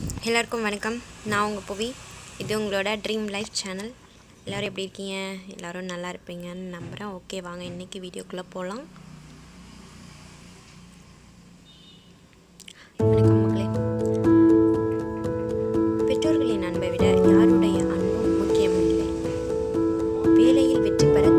எல்லாருக்கும் வணக்கம். நான் உங்கள் புவி. இது உங்களோட ட்ரீம் லைஃப் சேனல் எல்லோரும் எப்படி இருக்கீங்க? எல்லோரும் நல்லா இருப்பீங்கன்னு நம்புகிறேன் ஓகே வாங்க இன்றைக்கி வீடியோக்குள்ளே போகலாம் வணக்கம் மக்களே. பெற்றோர்களின் அன்பை விட யாருடைய அன்பும் முக்கியம் இல்லை. வேலையில் வெற்றி பெற